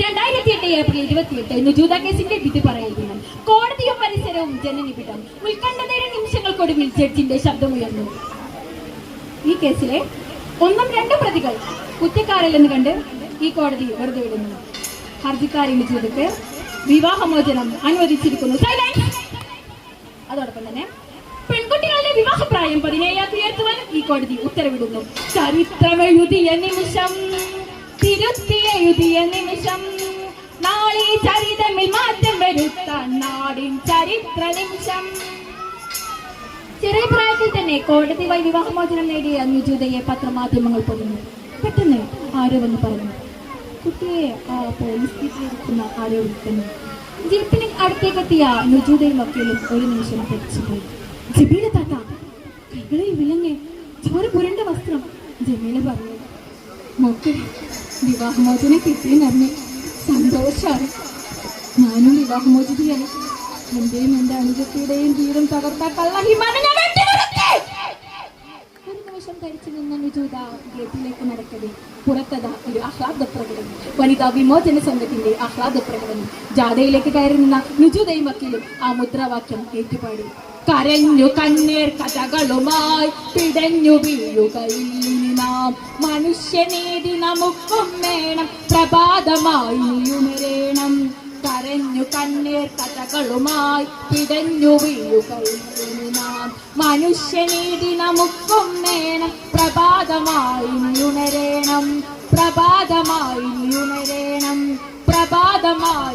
രണ്ടായിരത്തി എട്ട് ഏപ്രിൽ ഇരുപത്തിയെട്ട് നുജൂത കേസിന്റെ വിധി പറയുകയാണ്. കോടതിയും പരിസരവും ജനനിബിഡം ഉത്കണ്ഠതയുടെ നിമിഷങ്ങൾക്കൊടുവിൽ ജഡ്ജിന്റെ ശബ്ദമുയർന്നു. ഈ കേസിലെ ഒന്നും രണ്ടും പ്രതികൾ കുറ്റക്കാരല്ലെന്ന് കണ്ട് ഈ കോടതി വെറുതെ വിടുന്നു. ഹർജിക്കാരി നുജൂതക്ക് വിവാഹമോചനം അനുവദിച്ചിരിക്കുന്നു! അതോടൊപ്പം തന്നെ പെൺകുട്ടികളുടെ വിവാഹപ്രായം പതിനേഴാം തീയതി കോടതി ഉത്തരവിടുന്നു. ചരിത്രമെഴുതിയ നിമിഷം തിരുത്തിയ എഴുതിയ നിമിഷം നാളെ ചരിതമിൽ മാറ്റം വരുത്താൻ നാടിൻ ചരിത്ര നിമിഷം. ചെറിയ പ്രായത്തിൽ തന്നെ കോടതി വഴി വിവാഹമോചനം നേടിയ അനുജൂതയെ പത്രമാധ്യമങ്ങൾ പൊതുന്നു പെട്ടെന്ന് ആരോ വന്ന് പറഞ്ഞു കുട്ടിയെ ആ പോലീസ് ജീപ്പിലിരിക്കുന്ന ആരോ വിളിക്കുന്നു. ജീപ്പിന് അടുത്തേക്കെത്തിയ അനുജൂതയും വക്കീലും ഒരു നിമിഷം തെറ്റിച്ചുപോയി ജിബിയുടെ താത്ത കൈകളിൽ വിലങ്ങെ. ചോര പുരണ്ട വസ്ത്രം. ജമീല പറഞ്ഞു മോക്ക് വിവാഹമോചനം കിട്ടിയെന്നറിഞ്ഞ് സന്തോഷമാണ് ഞാനും വിവാഹമോചിതയായി എന്റെയും എന്റെ അനുജത്തിയുടെയും തീരം തകർത്ത കള്ളഹിമാനെ. ഒരു നിന്ന നിജൂത ഗേറ്റിലേക്ക് നടക്കവേ. പുറത്തതാ ഒരു ആഹ്ലാദ പ്രകടനം വനിതാ വിമോചന സംഘത്തിന്റെ ആഹ്ലാദ പ്രകടനം ജാഥയിലേക്ക് കയറി നിന്ന നിജൂതയും വക്കീലും ആ മുദ്രാവാക്യം ഏറ്റുപാടി. കരഞ്ഞു കണ്ണീർ കഥകളുമായി പിടഞ്ഞു വീഴുകയില്ല നാം മനുഷ്യനീതി നമുക്കും വേണം പ്രഭാതമായി ഉണരേണം. കരഞ്ഞു കണ്ണീർ കഥകളുമായി പിടഞ്ഞു വീഴുകയില്ല നാം മനുഷ്യനീതി നമുക്കും വേണം പ്രഭാതമായി ഉണരേണം. പ്രഭാതമായി ഉണരേണം. പ്രഭാതമായി